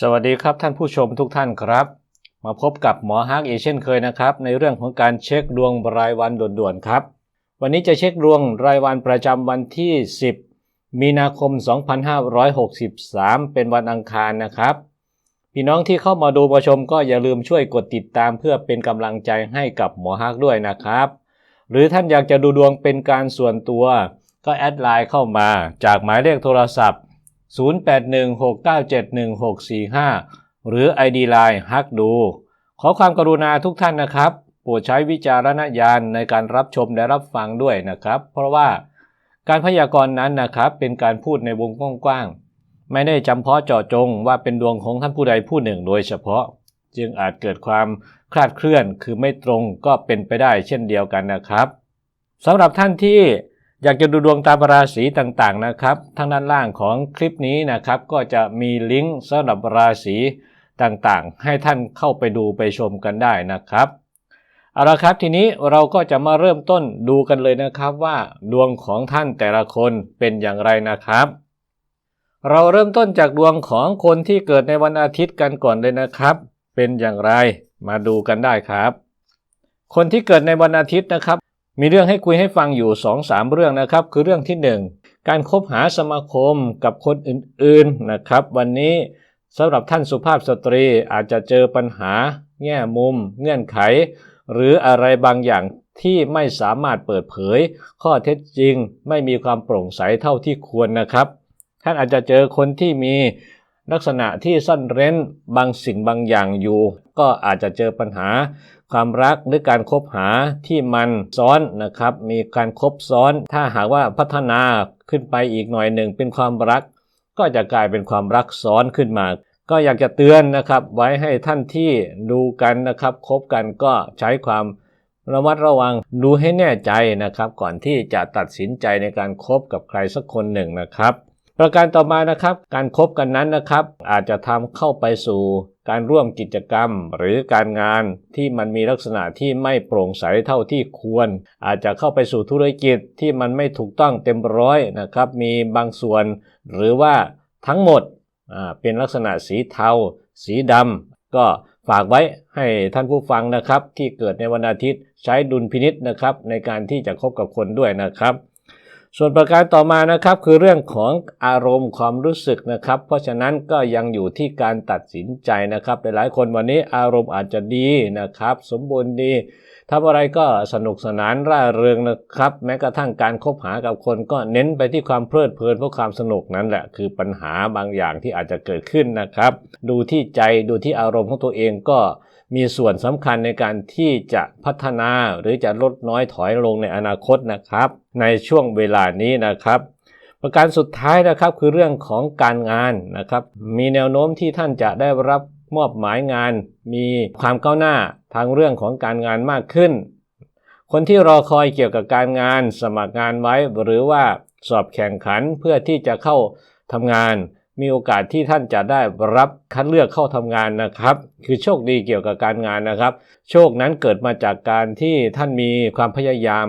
สวัสดีครับท่านผู้ชมทุกท่านครับ มาพบกับหมอฮักอีกเช่นเคยนะครับ ในเรื่องของการเช็คดวงรายวันด่วนๆครับ วันนี้จะเช็คดวงรายวันประจำวันที่ 10 มีนาคม 2563 เป็นวันอังคารนะครับ พี่น้องที่เข้ามาดูมาชมก็อย่าลืมช่วยกดติดตามเพื่อเป็นกำลังใจให้กับหมอฮักด้วยนะครับ หรือท่านอยากจะดูดวงเป็นการส่วนตัว ก็แอดไลน์เข้ามาจากหมายเลขโทรศัพท์ 0816971645 หรือ ID Line ฮักดู ขอความกรุณาทุกท่านนะครับโปรดใช้วิจารณญาณในการรับชมและรับฟังด้วยนะครับ เพราะว่าการพยากรณ์นั้นนะครับ เป็นการพูดในวงกว้างๆไม่ได้จำเพาะเจาะจงว่าเป็นดวงของท่านผู้ใดผู้หนึ่งโดยเฉพาะ จึงอาจเกิดความคลาดเคลื่อนคือไม่ตรงก็เป็นไปได้เช่นเดียวกันนะครับสำหรับท่านที่ อยากจะดูดวงตามราศีต่างๆนะครับทางด้านล่างของคลิปนี้นะครับ ก็จะมีลิงก์สำหรับราศีต่างๆ ให้ท่านเข้าไปดูไปชมกันได้นะครับเอาละครับทีนี้เราก็จะมาเริ่มต้นดูกันเลยนะครับว่าดวงของท่านแต่ละคนเป็นอย่างไรนะครับ เราเริ่มต้นจากดวงของคนที่เกิดในวันอาทิตย์กันก่อนเลยนะครับ เป็นอย่างไรมาดูกันได้ครับ คนที่เกิดในวันอาทิตย์นะครับ มีเรื่องให้คุยให้ฟังอยู่2อสามเรื่องนะครับ คือเรื่องที่ 1 การคบหาสมาคมกับคนอื่นๆนะครับ วันนี้สำหรับท่านสุภาพสตรีอาจจะเจอปัญหา แง่มุม เงื่อนไข หรืออะไรบางอย่างที่ไม่สามารถเปิดเผย ข้อเท็จจริงไม่มีความโปร่งใสเท่าที่ควรนะครับ ท่านอาจจะเจอคนที่มีลักษณะที่ซ่อนเร้นบางสิ่งบางอย่างอยู่ ก็อาจจะเจอปัญหา ความรักหรือการคบหาที่มันซ้อนนะครับ มีการคบซ้อน ถ้าหากว่าพัฒนาขึ้นไปอีกหน่อยหนึ่งเป็นความรัก ก็จะกลายเป็นความรักซ้อนขึ้นมา ก็อยากจะเตือนนะครับ ไว้ให้ท่านที่ดูกันนะครับคบกันก็ใช้ความระมัดระวังดูให้แน่ใจนะครับ ก่อนที่จะตัดสินใจในการคบกับใครสักคนหนึ่งนะครับ ประการต่อมานะครับ การครบกันนั้นนะครับ อาจจะทำเข้าไปสู่ การร่วมกิจกรรมหรือการงานที่มันมีลักษณะที่ไม่โปร่งใสเท่าที่ควร อาจจะเข้าไปสู่ธุรกิจที่มันไม่ถูกต้องเต็มร้อยนะครับมีบางส่วน หรือว่าทั้งหมดเป็นลักษณะสีเทา สีดำก็ฝากไว้ให้ท่านผู้ฟังนะครับ ที่เกิดในวันอาทิตย์ใช้ดุลพินิษนะครับ ในการที่จะคบกับคนด้วยนะครับ ส่วนประการต่อมานะครับคือเรื่องของอารมณ์ความรู้สึกนะครับ เพราะฉะนั้นก็ยังอยู่ที่การตัดสินใจนะครับหลายๆคนวันนี้อารมณ์อาจจะดีนะครับ สมบูรณ์ดีทำอะไรก็สนุกสนานร่าเริงนะครับ แม้กระทั่งการคบหากับคนก็เน้นไปที่ความเพลิดเพลินเพราะความสนุกนั่นแหละคือปัญหาบางอย่างที่อาจจะเกิดขึ้นนะครับ ดูที่ใจดูที่อารมณ์ของตัวเองก็มีส่วนสำคัญในการที่จะพัฒนาหรือจะลดน้อยถอยลงในอนาคตนะครับ ในช่วงเวลานี้นะครับ ประการสุดท้ายนะครับคือเรื่องของการงานนะครับ มีแนวโน้มที่ท่านจะได้รับมอบหมายงาน มีความก้าวหน้าทางเรื่องของการงานมากขึ้น คนที่รอคอยเกี่ยวกับการงาน สมัครงานไว้ หรือว่าสอบแข่งขันเพื่อที่จะเข้าทำงาน มีโอกาสที่ท่านจะได้รับคัดเลือกเข้าทำงานนะครับ คือโชคดีเกี่ยวกับการงานนะครับ โชคนั้นเกิดมาจากการที่ท่านมีความพยายาม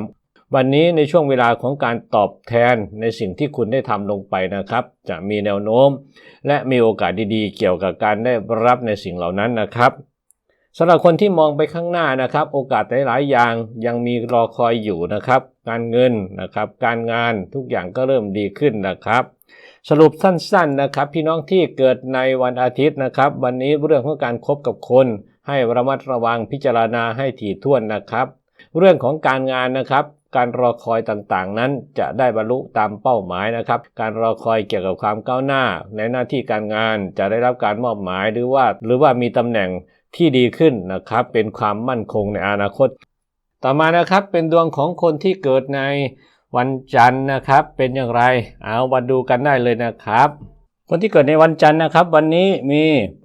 วันนี้ในช่วงเวลาของการตอบแทนในสิ่งที่คุณได้ทำลงไปนะครับ จะมีแนวโน้ม และมีโอกาสดีๆ เกี่ยวกับการได้รับในสิ่งเหล่านั้นนะครับสำหรับคนที่มองไปข้างหน้านะครับ โอกาสหลายๆอย่างยังมีรอคอยอยู่นะครับ การเงินนะครับ การงานทุกอย่างก็เริ่มดีขึ้นนะครับ สรุปสั้นๆนะครับ พี่น้องที่เกิดในวันอาทิตย์นะครับ วันนี้เรื่องของการคบกับคน ให้ระมัดระวังพิจารณาให้ถี่ถ้วนนะครับ เรื่องของการงานนะครับ การรอคอยต่างๆ นั้นจะได้บรรลุตามเป้าหมายนะครับ การรอคอยเกี่ยวกับความก้าวหน้า ในหน้าที่การงานจะได้รับการมอบหมายหรือว่า หรือว่ามีตำแหน่งที่ดีขึ้นนะครับ เป็นความมั่นคงในอนาคต ต่อมานะครับเป็นดวงของคนที่เกิดในวันจันทร์นะครับ เป็นอย่างไร เอามาดูกันได้เลยนะครับ คนที่เกิดในวันจันทร์นะครับ วันนี้มี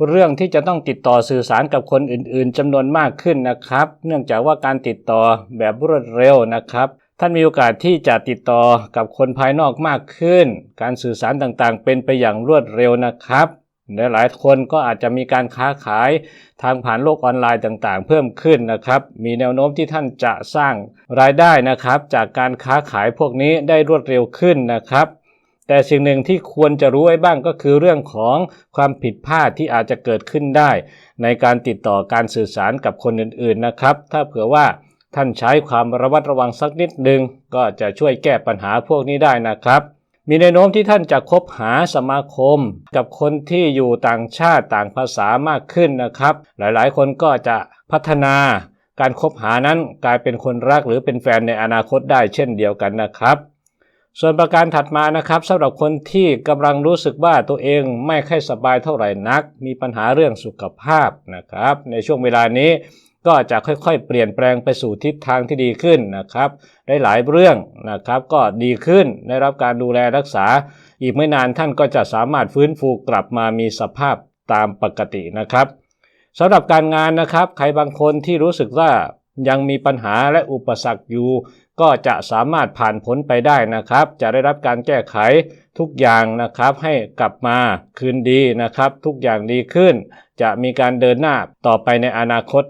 เรื่องที่จะต้องติดต่อสื่อสารกับคนอื่นๆจำนวนมากขึ้นนะครับ เนื่องจากว่าการติดต่อแบบรวดเร็วนะครับ ท่านมีโอกาสที่จะติดต่อกับคนภายนอกมากขึ้น การสื่อสารต่างๆ เป็นไปอย่างรวดเร็วนะครับและหลายคนก็อาจจะมีการค้าขายทางผ่านโลกออนไลน์ต่างๆ เพิ่มขึ้นนะครับ มีแนวโน้มที่ท่านจะสร้างรายได้นะครับ จากการค้าขายพวกนี้ได้รวดเร็วขึ้นนะครับ แต่สิ่งหนึ่งที่ควรจะรู้ไว้บ้างก็คือเรื่องของความผิดพลาดที่อาจจะเกิดขึ้นได้ ในการติดต่อการสื่อสารกับคนอื่นๆนะครับ ถ้าเผื่อว่าท่านใช้ความระมัดระวังสักนิดหนึ่งก็จะช่วยแก้ปัญหาพวกนี้ได้นะครับ มีแนวโน้มที่ท่านจะคบหาสมาคม กับคนที่อยู่ต่างชาติต่างภาษามากขึ้นนะครับ หลายๆ คนก็จะพัฒนาการคบหานั้นกลายเป็นคนรักหรือเป็นแฟนในอนาคตได้เช่นเดียวกันนะครับ ส่วนประการถัดมานะครับสำหรับคนที่กำลังรู้สึกว่าตัวเองไม่ค่อยสบายเท่าไหร่นัก มีปัญหาเรื่องสุขภาพนะครับ ในช่วงเวลานี้ก็จะค่อยๆ เปลี่ยนแปลงไปสู่ทิศทางที่ดีขึ้นนะครับได้หลายเรื่องนะครับ ก็ดีขึ้นได้รับการดูแลรักษา อีกไม่นานท่านก็จะสามารถฟื้นฟูกลับมามีสภาพตามปกตินะครับสำหรับการงานนะครับ ใครบางคนที่รู้สึกว่า ยังมีปัญหาและอุปสรรคอยู่ ก็จะสามารถผ่านพ้นไปได้นะครับ จะได้รับการแก้ไขทุกอย่างนะครับให้กลับมาคืนดีนะครับ ทุกอย่างดีขึ้น จะมีการเดินหน้าต่อไปในอนาคต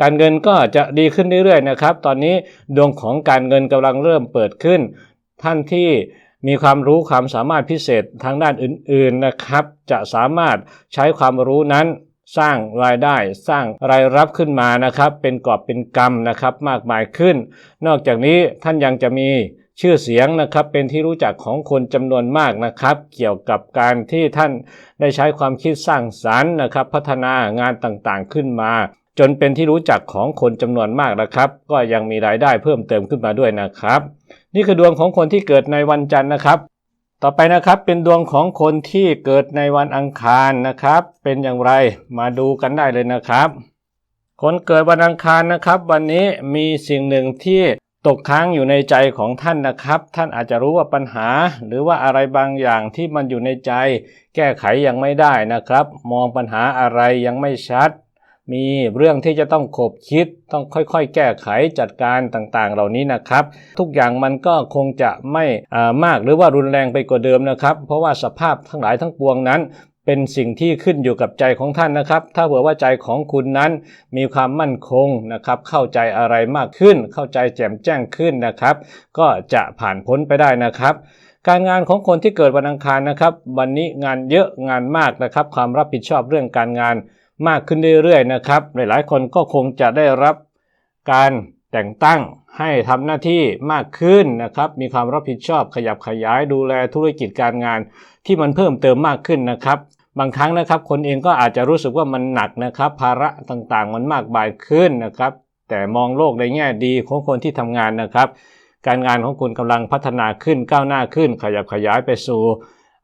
การเงินก็จะดีขึ้นเรื่อยๆนะครับ ตอนนี้ดวงของการเงินกำลังเริ่มเปิดขึ้น ท่านที่มีความรู้ความสามารถพิเศษทางด้านอื่นๆนะครับ จะสามารถใช้ความรู้นั้น สร้างรายได้สร้างรายรับขึ้นมานะครับ เป็นกอบเป็นกำนะครับมากมายขึ้น นอกจากนี้ท่านยังจะมีชื่อเสียงนะครับเป็นที่รู้จักของคนจำนวนมากนะครับ เกี่ยวกับการที่ท่านได้ใช้ความคิดสร้างสรรค์นะครับ พัฒนางานต่างๆขึ้นมา จนเป็นที่รู้จักของคนจำนวนมากนะครับ ก็ยังมีรายได้เพิ่มเติมขึ้นมาด้วยนะครับ นี่คือดวงของคนที่เกิดในวันจันทร์นะครับ ต่อไปนะครับเป็นดวงของคนที่เกิดในวันอังคารนะครับ เป็นอย่างไรมาดูกันได้เลยนะครับ คนเกิดวันอังคารนะครับ วันนี้มีสิ่งหนึ่งที่ตกค้างอยู่ในใจของท่านนะครับ ท่านอาจจะรู้ว่าปัญหา หรือว่าอะไรบางอย่างที่มันอยู่ในใจ แก้ไขยังไม่ได้นะครับ มองปัญหาอะไรยังไม่ชัด มีเรื่องที่จะต้องขบคิด ต้องค่อยๆ แก้ไขจัดการต่างๆ เหล่านี้นะครับ ทุกอย่างมันก็คงจะไม่มากหรือว่ารุนแรงไปกว่าเดิมนะครับ เพราะว่าสภาพทั้งหลายทั้งปวงนั้นเป็นสิ่งที่ขึ้นอยู่กับใจของท่านนะครับ ถ้าเผื่อว่าใจของคุณนั้นมีความมั่นคงนะครับ เข้าใจอะไรมากขึ้น เข้าใจแจ่มแจ้งขึ้นนะครับ ก็จะผ่านพ้นไปได้นะครับการงานของคนที่เกิดวันอังคารนะครับ วันนี้งานเยอะงานมากนะครับ ความรับผิดชอบเรื่องการงาน มากขึ้นเรื่อยๆนะครับ หลายๆ คนก็คงจะได้รับการแต่งตั้งให้ทำหน้าที่มากขึ้นนะครับ มีความรับผิดชอบขยับขยายดูแลธุรกิจการงานที่มันเพิ่มเติมมากขึ้นนะครับ บางครั้งนะครับ คนเองก็อาจจะรู้สึกว่ามันหนักนะครับ ภาระต่างๆ มันมากมายขึ้นนะครับ แต่มองโลกในแง่ดีของคนที่ทำงานนะครับ การงานของคุณกำลังพัฒนาขึ้นก้าวหน้าขึ้น ขยับขยายไปสู่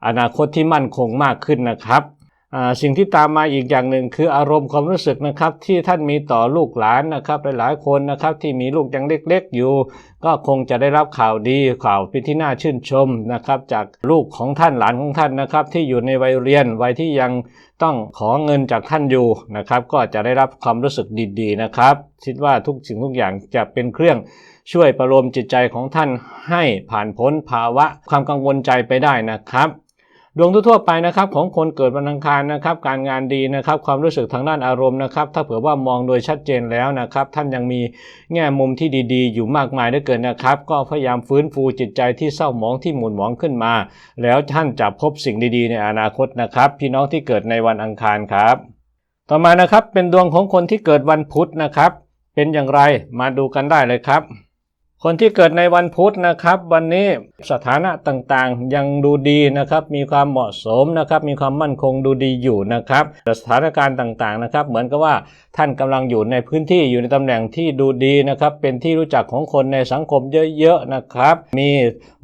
อนาคตที่มั่นคงมากขึ้นนะครับ สิ่งที่ตามมาอีกอย่างหนึ่งคืออารมณ์ความรู้สึกนะครับ ที่ท่านมีต่อลูกหลานนะครับหลายๆคนนะครับที่มีลูกยังเล็ก ๆ อยู่ ก็คงจะได้รับข่าวดีข่าวเป็นที่น่าชื่นชมนะครับจากลูกของท่านหลานของท่านนะครับ ที่อยู่ในวัยเรียนวัยที่ยังต้องขอเงินจากท่านอยู่นะครับ ก็จะได้รับความรู้สึกดีๆนะครับ คิดว่าทุกสิ่งทุกอย่างจะเป็นเครื่องช่วยประโลมจิตใจของท่านให้ผ่านพ้นภาวะความกังวลใจไปได้นะครับ ดวงทั่วไปนะครับของคนเกิดวันอังคารนะครับการงานดีนะครับความรู้สึกทางด้านอารมณ์นะครับถ้าเผื่อว่ามองโดยชัดเจนแล้วนะครับท่านยังมีแง่มุมที่ดีๆ อยู่มากมายเหลือเกินนะครับ ก็พยายามฟื้นฟูจิตใจที่เศร้าหมองที่หมุนหมองขึ้นมา แล้วท่านจะพบสิ่งดีๆ ในอนาคตนะครับ พี่น้องที่เกิดในวันอังคารครับ ต่อมานะครับเป็นดวงของคนที่เกิดวันพุธนะครับ เป็นอย่างไรมาดูกันได้เลยครับ คนที่เกิดในวันพุธนะครับ วันนี้สถานะต่างๆ ยังดูดีนะครับ มีความเหมาะสมนะครับ มีความมั่นคงดูดีอยู่นะครับแต่สถานการณ์ต่างๆนะครับ เหมือนกับว่าท่านกำลังอยู่ในพื้นที่อยู่ในตำแหน่งที่ดูดีนะครับ เป็นที่รู้จักของคนในสังคมเยอะๆนะครับ มี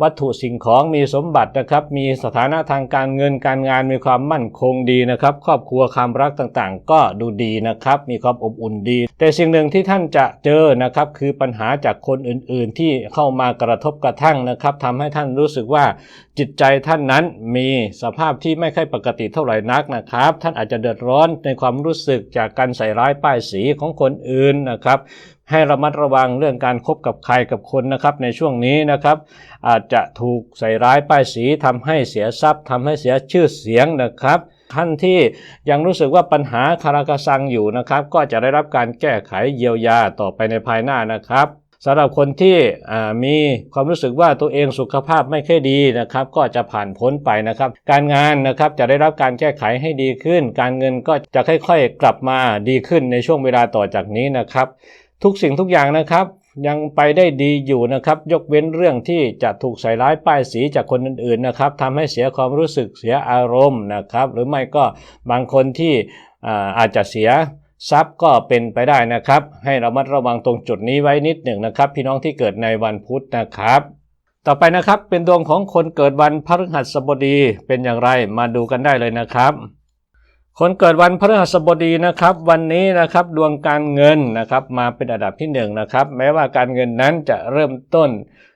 วัตถุสิ่งของมีสมบัตินะครับ มีสถานะทางการเงินการงานมีความมั่นคงดีนะครับ ครอบครัวความรักต่างๆ ก็ดูดีนะครับ มีความอบอุ่นดี แต่สิ่งหนึ่งที่ท่านจะเจอนะครับคือปัญหาจากคนอื่นๆที่เข้ามากระทบกระทั่งนะครับทำให้ท่านรู้สึกว่าจิตใจท่านนั้นมีสภาพที่ไม่ค่อยปกติเท่าไหร่นักนะครับ ท่านอาจจะเดือดร้อนในความรู้สึกจากการใส่ร้ายป้ายสีของคนอื่นนะครับให้ระมัดระวังเรื่องการคบกับใครกับคนนะครับในช่วงนี้นะครับ อาจจะถูกใส่ร้ายป้ายสีทำให้เสียทรัพย์ทำให้เสียชื่อเสียงนะครับท่านที่ยังรู้สึกว่าปัญหาคาราคาซังอยู่นะครับ ก็จะได้รับการแก้ไขเยียวยาต่อไปในภายหน้านะครับ สำหรับคนที่มีความรู้สึกว่าตัวเองสุขภาพไม่ค่อยดีนะครับก็จะผ่านพ้นไปนะครับ การงานนะครับจะได้รับการแก้ไขให้ดีขึ้น การเงินก็จะค่อยๆ กลับมาดีขึ้นในช่วงเวลาต่อจากนี้นะครับ ทุกสิ่งทุกอย่างนะครับยังไปได้ดีอยู่นะครับ ยกเว้นเรื่องที่จะถูกใส่ร้ายป้ายสีจากคนอื่นๆนะครับทำให้เสียความรู้สึกเสียอารมณ์นะครับ หรือไม่ก็บางคนที่อาจจะเสีย ทรัพย์ก็เป็นไปได้นะครับ ให้ระมัดระวังตรงจุดนี้ไว้นิดหนึ่งนะครับ พี่น้องที่เกิดในวันพุธนะครับ ต่อไปนะครับเป็นดวงของคนเกิดวันพฤหัสบดีเป็นอย่างไรมาดูกันได้เลยนะครับ คนเกิดวันพฤหัสบดีนะครับ วันนี้นะครับดวงการเงินนะครับมาเป็นอันดับที่หนึ่งนะครับแม้ว่าการเงินนั้นจะเริ่มต้น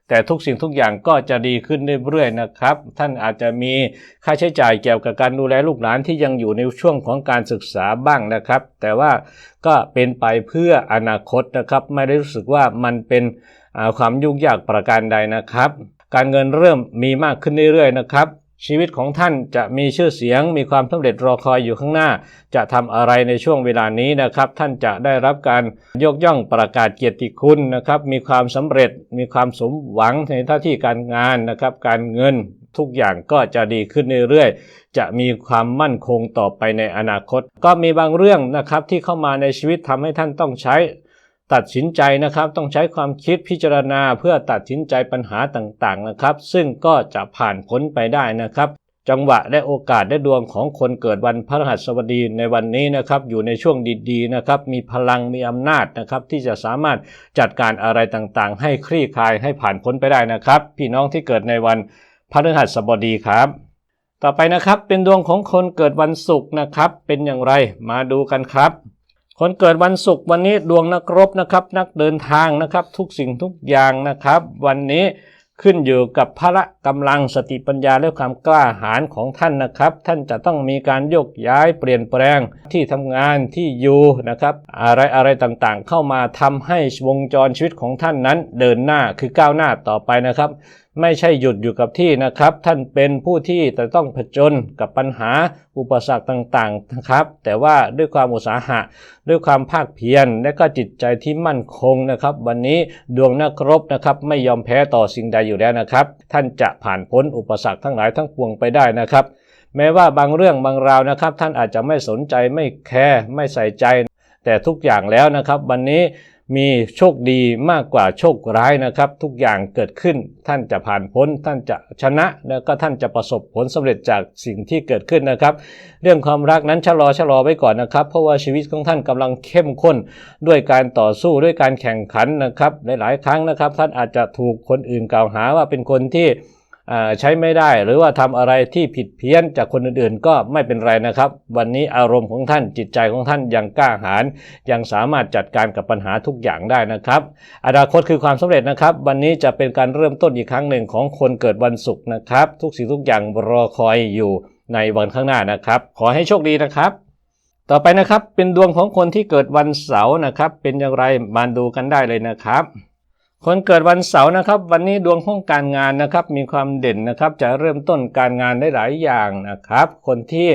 แต่ทุกสิ่งทุกอย่างก็จะดีขึ้นเรื่อยๆนะครับ ท่านอาจจะมีค่าใช้จ่ายเกี่ยวกับการดูแลลูกหลานที่ยังอยู่ในช่วงของการศึกษาบ้างนะครับ แต่ว่าก็เป็นไปเพื่ออนาคตนะครับ ไม่ได้รู้สึกว่ามันเป็นความยุ่งยากประการใดนะครับ การเงินเริ่มมีมากขึ้นเรื่อยๆนะครับ ชีวิตของท่านจะมีชื่อเสียง มีความสำเร็จรอคอยอยู่ข้างหน้า จะทำอะไรในช่วงเวลานี้นะครับ ท่านจะได้รับการยกย่องประกาศเกียรติคุณนะครับ มีความสำเร็จ มีความสมหวังในหน้าที่การงานนะครับ การเงินทุกอย่างก็จะดีขึ้นเรื่อยๆ จะมีความมั่นคงต่อไปในอนาคต ก็มีบางเรื่องนะครับที่เข้ามาในชีวิตทำให้ท่านต้องใช้ ตัดสินใจนะครับต้องใช้ความคิดพิจารณาเพื่อตัดสินใจปัญหาต่างๆนะครับ ซึ่งก็จะผ่านพ้นไปได้นะครับ จังหวะและโอกาสและดวงของคนเกิดวันพฤหัสบดีในวันนี้นะครับ อยู่ในช่วงดีๆนะครับ มีพลังมีอำนาจนะครับ ที่จะสามารถจัดการอะไรต่างๆ ให้คลี่คลายให้ผ่านพ้นไปได้นะครับ พี่น้องที่เกิดในวันพฤหัสบดีครับต่อไปนะครับเป็นดวงของคนเกิดวันศุกร์นะครับ เป็นอย่างไรมาดูกันครับ คนเกิดวันศุกร์วันนี้ดวงนักรบนะครับ นักเดินทางนะครับ ทุกสิ่งทุกอย่างนะครับ วันนี้ขึ้นอยู่กับพละกำลังสติปัญญาและความกล้าหาญของท่านนะครับ ท่านจะต้องมีการโยกย้ายเปลี่ยนแปลงที่ทำงานที่อยู่นะครับ อะไรอะไรต่างๆ เข้ามาทำให้วงจรชีวิตของท่านนั้นเดินหน้าคือก้าวหน้าต่อไปนะครับ ไม่ใช่หยุดอยู่กับที่นะครับ ท่านเป็นผู้ที่จะต้องผจญกับปัญหาอุปสรรคต่างๆนะครับ แต่ว่าด้วยความอุตสาหะ ด้วยความภาคเพียรและก็จิตใจที่มั่นคงนะครับ วันนี้ดวงนักรบนะครับไม่ยอมแพ้ต่อสิ่งใดอยู่แล้วนะครับ ท่านจะผ่านพ้นอุปสรรคทั้งหลายทั้งปวงไปได้นะครับ แม้ว่าบางเรื่องบางราวนะครับ ท่านอาจจะไม่สนใจไม่แคร์ไม่ใส่ใจ แต่ทุกอย่างแล้วนะครับ วันนี้ มีโชคดีมากกว่าโชคร้ายนะครับ ทุกอย่างเกิดขึ้นท่านจะผ่านพ้น ท่านจะชนะแล้วก็ท่านจะประสบผลสำเร็จจากสิ่งที่เกิดขึ้นนะครับ เรื่องความรักนั้นชะลอชะลอไว้ก่อนนะครับ เพราะว่าชีวิตของท่านกำลังเข้มข้นด้วยการต่อสู้ด้วยการแข่งขันนะครับหลายๆครั้งนะครับ ท่านอาจจะถูกคนอื่นกล่าวหาว่าเป็นคนที่ ใช้ไม่ได้หรือว่าทำอะไรที่ผิดเพี้ยนจากคนอื่นๆ ก็ไม่เป็นไรนะครับ วันนี้อารมณ์ของท่านจิตใจของท่านยังกล้าหาญยังสามารถจัดการกับปัญหาทุกอย่างได้นะครับ อนาคตคือความสำเร็จนะครับ วันนี้จะเป็นการเริ่มต้นอีกครั้งหนึ่งของคนเกิดวันศุกร์นะครับ ทุกสิ่งทุกอย่างรอคอยอยู่ในวันข้างหน้านะครับ ขอให้โชคดีนะครับต่อไปนะครับเป็นดวงของคนที่เกิดวันเสาร์นะครับ เป็นอย่างไรมาดูกันได้เลยนะครับ คนเกิดวันเสาร์นะครับ วันนี้ดวงของการงานนะครับ มีความเด่นนะครับ จะเริ่มต้นการงานได้หลายอย่างนะครับ คนที่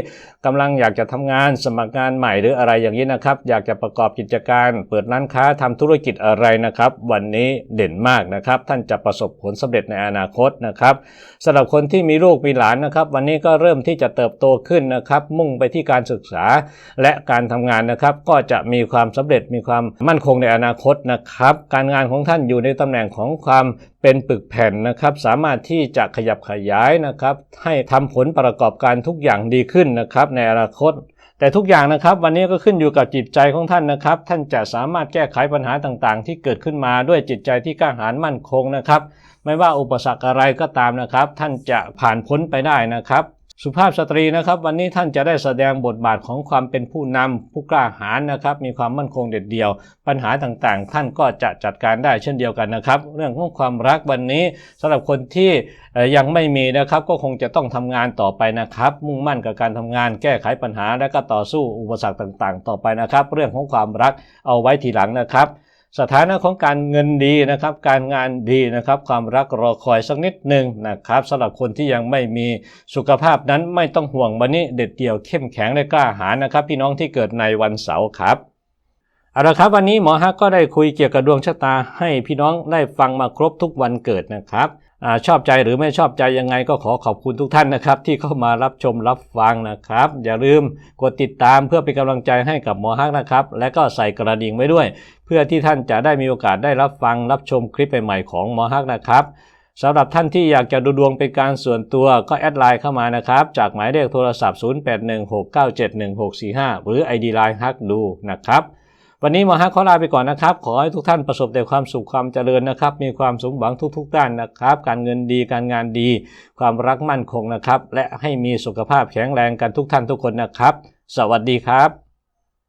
กำลังอยากจะทำงานสมัครงานใหม่หรืออะไรอย่างนี้นะครับ อยากจะประกอบกิจการ เปิดร้านค้าทำธุรกิจอะไรนะครับ วันนี้เด่นมากนะครับ ท่านจะประสบผลสำเร็จในอนาคตนะครับสำหรับคนที่มีลูกมีหลานนะครับ วันนี้ก็เริ่มที่จะเติบโตขึ้นนะครับ มุ่งไปที่การศึกษาและการทำงานนะครับ ก็จะมีความสำเร็จมีความมั่นคงในอนาคตนะครับ การงานของท่านอยู่ในตำแหน่งของความเป็นปึกแผ่นนะครับสามารถที่จะขยับขยายนะครับให้ทำผลประกอบการทุกอย่างดีขึ้นนะครับในอนาคตแต่ทุกอย่างนะครับวันนี้ก็ขึ้นอยู่กับจิตใจของท่านนะครับ ท่านจะสามารถแก้ไขปัญหาต่างๆ ที่เกิดขึ้นมาด้วยจิตใจที่กล้าหาญมั่นคงนะครับ ไม่ว่าอุปสรรคอะไรก็ตามนะครับ ท่านจะผ่านพ้นไปได้นะครับ สุภาพสตรีนะครับ วันนี้ท่านจะได้แสดงบทบาทของความเป็นผู้นำผู้กล้าหาญนะครับ มีความมั่นคงเด็ดเดี่ยว ปัญหาต่างๆ ท่านก็จะจัดการได้เช่นเดียวกันนะครับ เรื่องของความรักวันนี้สำหรับคนที่ยังไม่มีนะครับก็คงจะต้องทำงานต่อไปนะครับ มุ่งมั่นกับการทำงาน แก้ไขปัญหาและก็ต่อสู้อุปสรรคต่างๆ ต่อไปนะครับ เรื่องของความรักเอาไว้ทีหลังนะครับ สถานะของการเงินดีนะครับ การงานดีนะครับ ความรักรอคอยสักนิดหนึ่งนะครับสำหรับคนที่ยังไม่มีสุขภาพนั้นไม่ต้องห่วงวันนี้เด็ดเดี่ยวเข้มแข็งและกล้าหาญนะครับ พี่น้องที่เกิดในวันเสาร์ครับเอาละครับวันนี้หมอฮักก็ได้คุยเกี่ยวกับดวงชะตาให้พี่น้องได้ฟังมาครบทุกวันเกิดนะครับ อชอบใจหรือไม่ชอบใจยังไงก็ขอขอบคุณทุกท่านนะครับ ที่เข้ามารับชมรับฟังนะครับ อย่าลืมกดติดตามเพื่อเป็นกำลังใจให้กับหมอฮักนะครับ และก็ใส่กระดิ่งไว้ด้วย เพื่อที่ท่านจะได้มีโอกาสได้รับฟังรับชมคลิปใหม่ๆของหมอฮักนะครับสำหรับท่านที่อยากจะดูดวงเป็นการส่วนตัวก็แอดไลน์เข้ามานะครับ จากหมายเลขโทรศัพท์ 0816971645 หรือ ID Line ฮักดูนะครับ วันนี้หมอฮักขอลาไปก่อนนะครับ ขอให้ทุกท่านประสบแต่ความสุขความเจริญนะครับ มีความสมหวังทุก ๆ ด้านนะครับ การเงินดีการงานดี ความรักมั่นคงนะครับ และให้มีสุขภาพแข็งแรงกันทุกท่านทุกคนนะครับ สวัสดีครับ